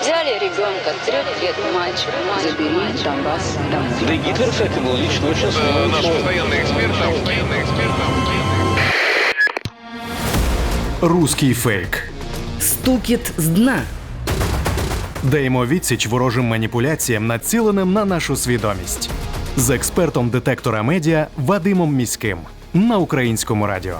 Взяли ребенка, трех лет мальчик, забери Донбасс домой. Да и Гитлер, кстати, был лично очень Э, Наш смелый. постоянный эксперт, наш постоянный эксперт. Руський фейк. Стукіт з дна. Даємо відсіч ворожим маніпуляціям, націленим на нашу свідомість. З експертом детектора медіа Вадимом Міським на українському радіо.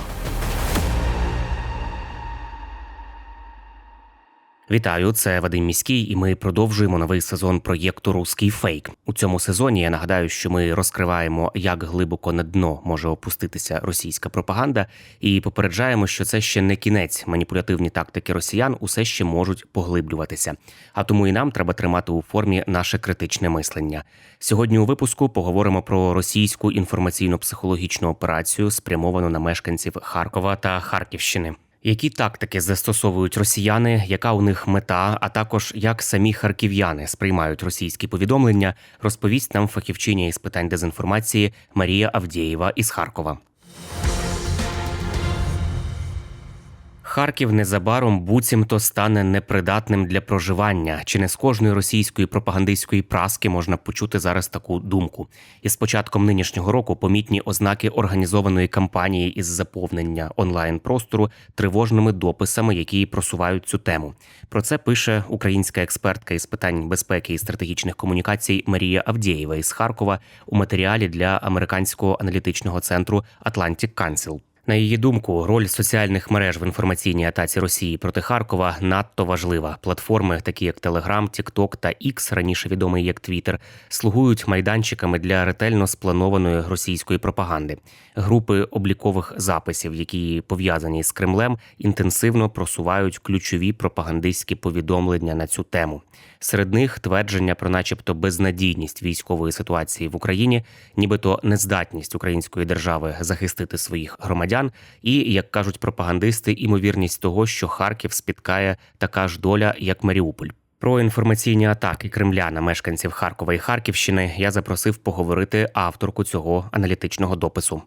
Вітаю, це Вадим Міський, і ми продовжуємо новий сезон проєкту Руський фейк. У цьому сезоні я нагадаю, що ми розкриваємо, як глибоко на дно може опуститися російська пропаганда, і попереджаємо, що це ще не кінець. Маніпулятивні тактики росіян усе ще можуть поглиблюватися. А тому і нам треба тримати у формі наше критичне мислення. Сьогодні у випуску поговоримо про російську інформаційно-психологічну операцію, спрямовану на мешканців Харкова та Харківщини. Які тактики застосовують росіяни, яка у них мета, а також як самі харків'яни сприймають російські повідомлення, розповість нам фахівчиня із питань дезінформації Марія Авдєєва із Харкова. Харків незабаром буцімто стане непридатним для проживання. Чи не з кожної російської пропагандистської праски можна почути зараз таку думку? І з початком нинішнього року помітні ознаки організованої кампанії із заповнення онлайн простору тривожними дописами, які просувають цю тему. Про це пише українська експертка із питань безпеки і стратегічних комунікацій Марія Авдєєва із Харкова у матеріалі для американського аналітичного центру Atlantic Council. На її думку, роль соціальних мереж в інформаційній атаці Росії проти Харкова надто важлива. Платформи, такі як Telegram, TikTok та X, раніше відомий як Twitter, слугують майданчиками для ретельно спланованої російської пропаганди. Групи облікових записів, які пов'язані з Кремлем, інтенсивно просувають ключові пропагандистські повідомлення на цю тему. Серед них твердження про, начебто, безнадійність військової ситуації в Україні, нібито нездатність української держави захистити своїх громадян, і як кажуть пропагандисти, імовірність того, що Харків спіткає така ж доля, як Маріуполь. Про інформаційні атаки Кремля на мешканців Харкова і Харківщини я запросив поговорити авторку цього аналітичного допису.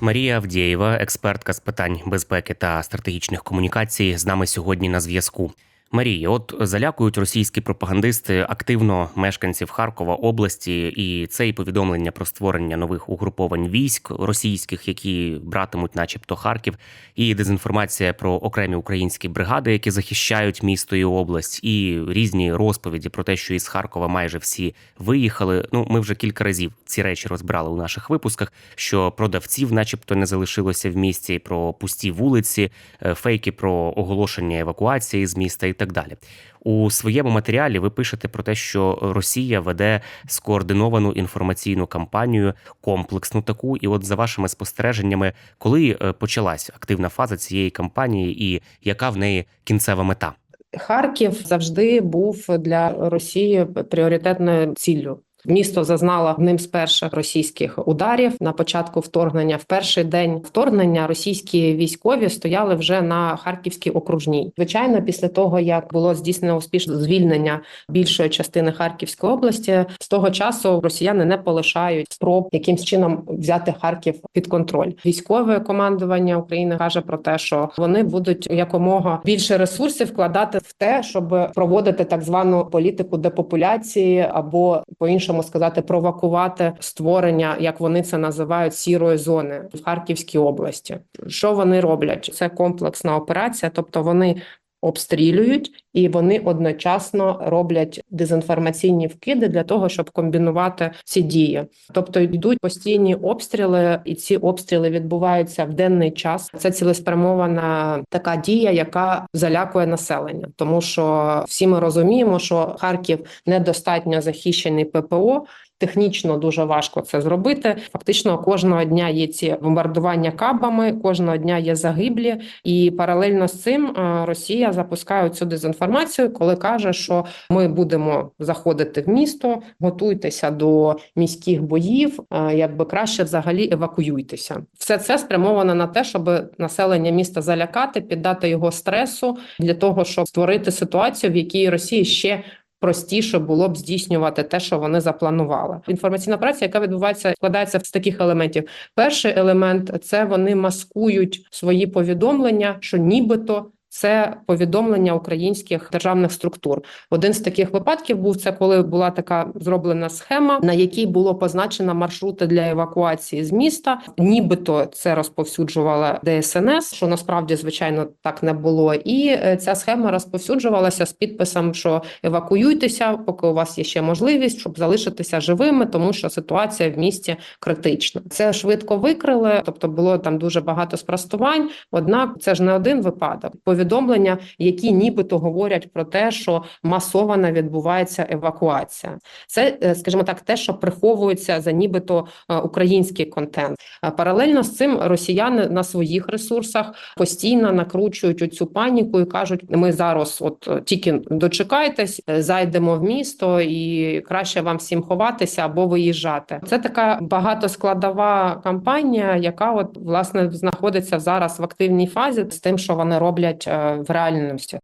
Марія Авдєєва, експертка з питань безпеки та стратегічних комунікацій, з нами сьогодні на зв'язку. Марія, от залякують російські пропагандисти активно мешканців Харкова області, і це і повідомлення про створення нових угруповань військ російських, які братимуть, начебто, Харків, і дезінформація про окремі українські бригади, які захищають місто і область, і різні розповіді про те, що із Харкова майже всі виїхали. Ну, ми вже кілька разів ці речі розбирали у наших випусках. Що продавців, начебто, не залишилося в місті, про пусті вулиці, е, фейки про оголошення евакуації з міста і так далі. У своєму матеріалі ви пишете про те, що Росія веде скоординовану інформаційну кампанію, комплексну таку. І, от за вашими спостереженнями, коли е, почалась активна фаза цієї кампанії, і яка в неї кінцева мета? Харків завжди був для Росії пріоритетною ціллю. Місто зазнало одним з перших російських ударів на початку вторгнення. В перший день вторгнення російські військові стояли вже на харківській окружній. Звичайно, після того як було здійснено успішне звільнення більшої частини Харківської області, з того часу росіяни не полишають спроб якимсь чином взяти Харків під контроль. Військове командування України каже про те, що вони будуть якомога більше ресурсів вкладати в те, щоб проводити так звану політику депопуляції або по іншому сказати, провокувати створення, як вони це називають, сірої зони в Харківській області. Що вони роблять? Це комплексна операція, тобто вони. Обстрілюють і вони одночасно роблять дезінформаційні вкиди для того, щоб комбінувати ці дії. Тобто йдуть постійні обстріли, і ці обстріли відбуваються в денний час. Це цілеспрямована така дія, яка залякує населення, тому що всі ми розуміємо, що Харків недостатньо захищений ППО. Технічно дуже важко це зробити. Фактично, кожного дня є ці бомбардування кабами, кожного дня є загиблі, і паралельно з цим е, Росія запускає цю дезінформацію, коли каже, що ми будемо заходити в місто, готуйтеся до міських боїв. е, Якби краще взагалі евакуюйтеся. Все це спрямовано на те, щоб населення міста залякати, піддати його стресу для того, щоб створити ситуацію, в якій Росія ще простіше було б здійснювати те, що вони запланували. Інформаційна праця, яка відбувається, складається з таких елементів. Перший елемент це вони маскують свої повідомлення, що нібито це повідомлення українських державних структур. Один з таких випадків був це, коли була така зроблена схема, на якій було позначено маршрути для евакуації з міста. Нібито це розповсюджувала ДСНС, що насправді звичайно так не було. І е, ця схема розповсюджувалася з підписом, що евакуюйтеся, поки у вас є ще можливість, щоб залишитися живими, тому що ситуація в місті критична. Це швидко викрили, тобто було там дуже багато спростувань. Однак це ж не один випадок. Повідомлення, які нібито говорять про те, що масово відбувається евакуація. Це, е, скажімо так, те, що приховується за нібито е, український контент. А Паралельно з цим росіяни на своїх ресурсах постійно накручують оцю паніку і кажуть: ми зараз, от е, тільки дочекайтесь, е, зайдемо в місто, і краще вам всім ховатися або виїжджати. Це така багатоскладова кампанія, яка от власне знаходиться зараз в активній фазі з тим, що вони роблять е, в реальності.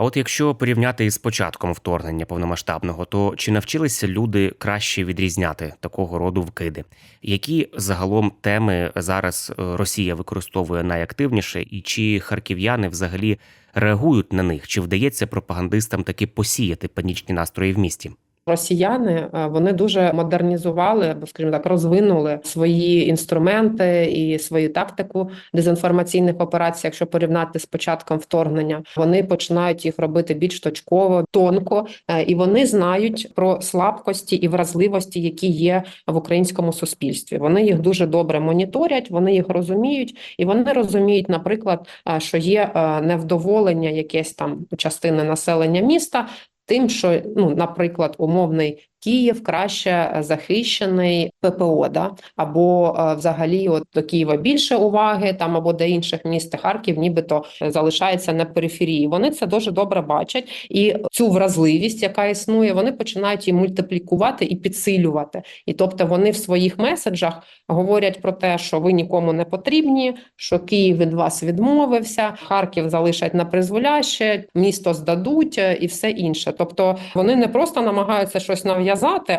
А от якщо порівняти із початком вторгнення повномасштабного, то чи навчилися люди краще відрізняти такого роду вкиди? Які загалом теми зараз е, Росія використовує найактивніше, і чи харків'яни взагалі реагують на них? Чи вдається пропагандистам таки посіяти панічні настрої в місті? Росіяни е, вони дуже модернізували або, скажімо так, розвинули свої інструменти і свою тактику дезінформаційних операцій. Якщо порівняти з початком вторгнення, вони починають їх робити більш точково, тонко, е, і вони знають про слабкості і вразливості, які є в українському суспільстві. Вони їх дуже добре моніторять, вони їх розуміють, і вони розуміють, наприклад, е, що є невдоволення якесь там частини населення міста. Тим, що ну, наприклад, умовний Київ краще е, захищений ППО, да або е, взагалі, от до Києва більше уваги, там або до інших міст Харків, нібито е, залишається на периферії. Вони це дуже добре бачать, і цю вразливість, яка існує, вони починають її мультиплікувати і підсилювати. І тобто вони в своїх меседжах говорять про те, що ви нікому не потрібні, що Київ від вас відмовився, Харків залишать на призволяще, місто здадуть і все інше. Тобто вони не просто намагаються щось нав'язати,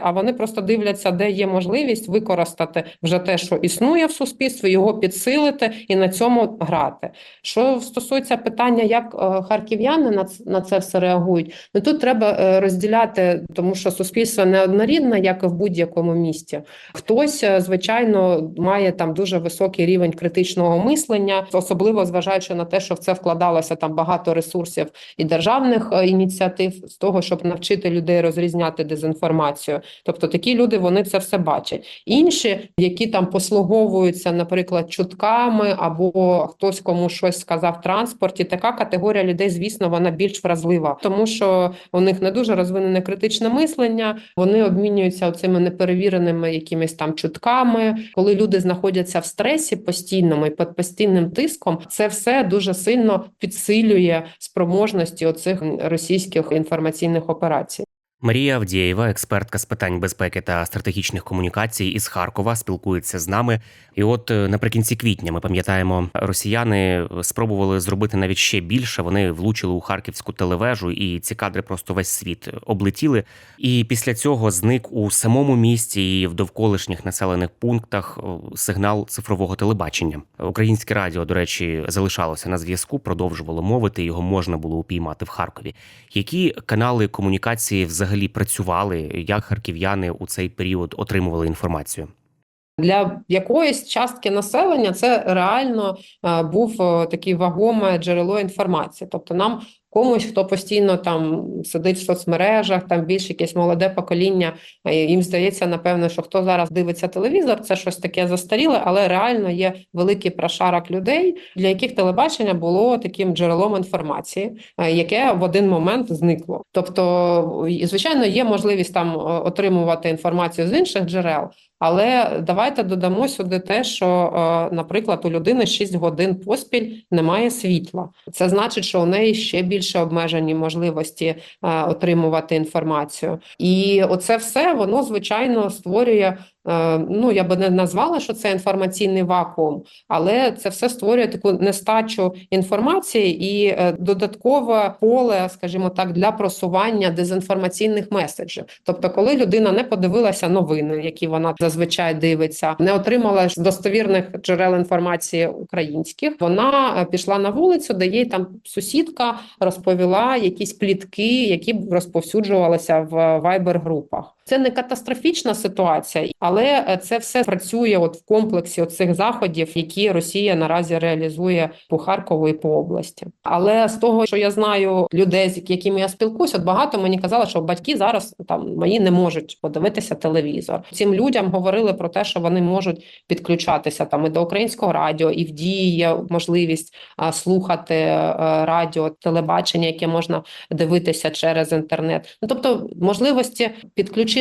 а вони просто дивляться, де є можливість використати вже те, що існує в суспільстві, його підсилити і на цьому грати. Що стосується питання, як е, харків'яни на це все реагують, ну тут треба е, розділяти, тому що суспільство не однорідне, як і в будь-якому місті. Хтось, е, звичайно, має там дуже високий рівень критичного мислення, особливо зважаючи на те, що в це вкладалося там багато ресурсів і державних ініціатив з того, щоб навчити людей розрізняти дезінформацію. Тобто такі люди вони це все бачать. Інші, які там послуговуються, наприклад, чутками або хтось кому щось сказав в транспорті. Така категорія людей, звісно, вона більш вразлива, тому що у них не дуже розвинене критичне мислення. Вони обмінюються оцими неперевіреними якимись там чутками. Коли люди знаходяться в стресі постійному і під постійним тиском, це все дуже сильно підсилює спроможності оцих російських інформаційних операцій. Марія Авдієва, експертка з питань безпеки та стратегічних комунікацій із Харкова, спілкується з нами. І от е, наприкінці квітня ми пам'ятаємо, росіяни спробували зробити навіть ще більше. Вони влучили у харківську телевежу, і ці кадри просто весь світ облетіли. І після цього зник у самому місті і в довколишніх населених пунктах е, сигнал цифрового телебачення. Українське радіо, до речі, залишалося на зв'язку, продовжувало мовити. Його можна було упіймати в Харкові. Які канали комунікації взагалі працювали? Як харків'яни у цей період отримували інформацію? Для якоїсь частки населення це реально е, був е, такий вагоме джерело інформації. Тобто нам комусь, хто постійно там сидить в соцмережах, там більш якесь молоде покоління, їм здається, напевно, що хто зараз дивиться телевізор, це щось таке застаріле, але реально є великий прошарок людей, для яких телебачення було таким джерелом інформації, е, яке в один момент зникло. Тобто, звичайно, є можливість там е, отримувати інформацію з інших джерел. Але давайте додамо сюди те, що, е, наприклад, у людини 6 годин поспіль немає світла. Це значить, що у неї ще більше обмежені можливості е, отримувати інформацію. І оце все воно звичайно створює Ну, я би не назвала, що це інформаційний вакуум, але це все створює таку нестачу інформації і е, додаткове поле, скажімо так, для просування дезінформаційних меседжів. Тобто, коли людина не подивилася новини, які вона зазвичай дивиться, не отримала достовірних джерел інформації українських, вона е, пішла на вулицю, де їй там сусідка розповіла якісь плітки, які розповсюджувалися в вайбер-групах. Це не катастрофічна ситуація, але е, це все працює от в комплексі цих заходів, які Росія наразі реалізує по Харкову і по області. Але з того, що я знаю людей, з якими я спілкуюся, от багато мені казали, що батьки зараз там мої не можуть подивитися телевізор. Цим людям говорили про те, що вони можуть підключатися там і до українського радіо, і в дії є можливість слухати е, радіо, телебачення, яке можна дивитися через інтернет. Ну тобто можливості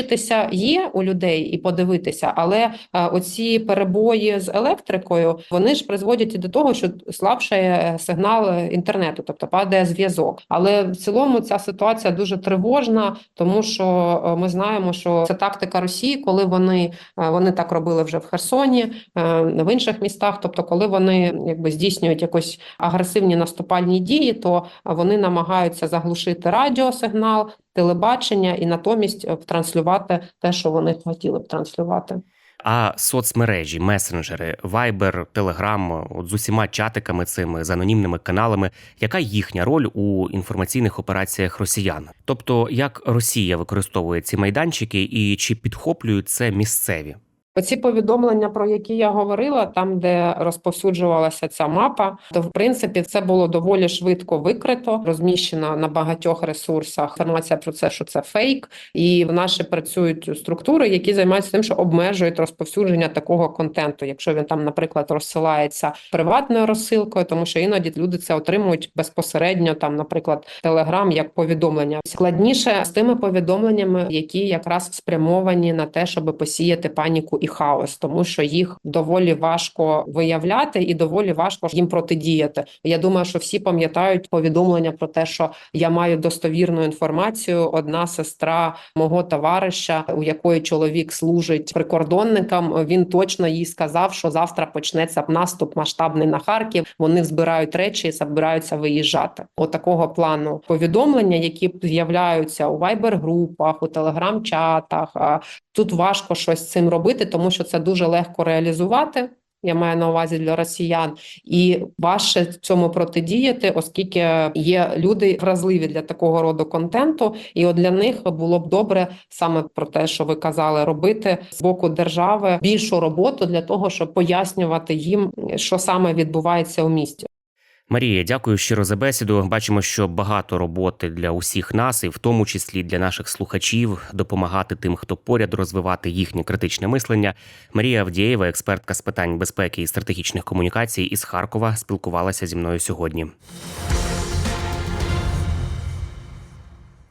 підключитися є у людей і подивитися, але е, оці перебої з електрикою вони ж призводять і до того, що слабшає сигнал інтернету, тобто падає зв'язок. Але в цілому ця ситуація дуже тривожна, тому що е, ми знаємо, що це тактика Росії, коли вони, е, вони так робили вже в Херсоні, в інших містах. Тобто, коли вони якби здійснюють якось агресивні наступальні дії, то вони намагаються заглушити радіосигнал, телебачення і натомість е, транслювати те, що вони хотіли б транслювати. А соцмережі, месенджери, Viber, Telegram, от з усіма чатиками цими з анонімними каналами, яка їхня роль у інформаційних операціях росіян? Тобто, як Росія використовує ці майданчики і чи підхоплюють це місцеві? Оці повідомлення, про які я говорила, там де розповсюджувалася ця мапа, то в принципі це було доволі швидко викрито, розміщено на багатьох ресурсах. Інформація про це, що це фейк, і в наші працюють структури, які займаються тим, що обмежують розповсюдження такого контенту, якщо він там, наприклад, розсилається приватною розсилкою, тому що іноді люди це отримують безпосередньо, там, наприклад, Телеграм як повідомлення. Складніше з тими повідомленнями, які якраз спрямовані на те, щоб посіяти паніку і хаос, тому що їх доволі важко виявляти і доволі важко їм протидіяти. Я думаю, що всі пам'ятають повідомлення про те, що я маю достовірну інформацію. Одна сестра мого товариша, у якої чоловік служить прикордонникам. Він точно їй сказав, що завтра почнеться наступ масштабний на Харків. Вони збирають речі і збираються виїжджати. Отакого плану повідомлення, які з'являються у вайбер-групах, у телеграм-чатах. Тут важко щось з цим робити, тому що це дуже легко реалізувати. Я маю на увазі для росіян, і важче цьому протидіяти, оскільки є люди вразливі для такого роду контенту, і от для них було б добре саме про те, що ви казали, робити з боку держави більшу роботу для того, щоб пояснювати їм, що саме відбувається у місті. Марія, дякую щиро за бесіду. Бачимо, що багато роботи для усіх нас, і в тому числі для наших слухачів, допомагати тим, хто поряд розвивати їхнє критичне мислення. Марія Авдієва, експертка з питань безпеки і стратегічних комунікацій із Харкова, спілкувалася зі мною сьогодні.